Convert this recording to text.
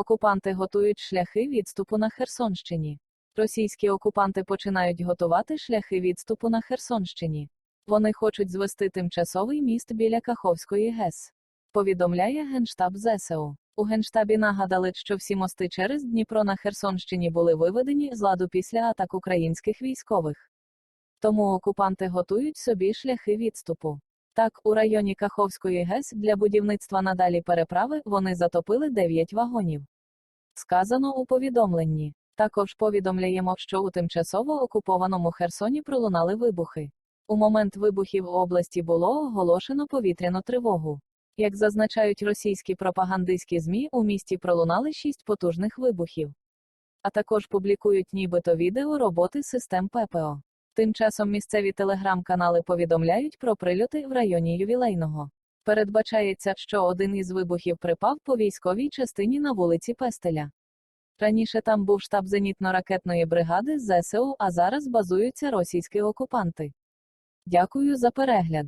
Окупанти готують шляхи відступу на Херсонщині. Російські окупанти починають готувати шляхи відступу на Херсонщині. Вони хочуть звести тимчасовий міст біля Каховської ГЕС. Повідомляє Генштаб ЗСУ. У Генштабі нагадали, що всі мости через Дніпро на Херсонщині були виведені з ладу після атак українських військових. Тому окупанти готують собі шляхи відступу. Так, у районі Каховської ГЕС для будівництва надалі переправи вони затопили 9 вагонів. Сказано у повідомленні. Також повідомляємо, що у тимчасово окупованому Херсоні пролунали вибухи. У момент вибухів в області було оголошено повітряну тривогу. Як зазначають російські пропагандистські ЗМІ, у місті пролунали шість потужних вибухів. А також публікують нібито відео роботи систем ППО. Тим часом місцеві телеграм-канали повідомляють про прильоти в районі ювілейного. Передбачається, що один із вибухів припав по військовій частині на вулиці Пестеля. Раніше там був штаб зенітно-ракетної бригади ЗСУ, а зараз базуються російські окупанти. Дякую за перегляд.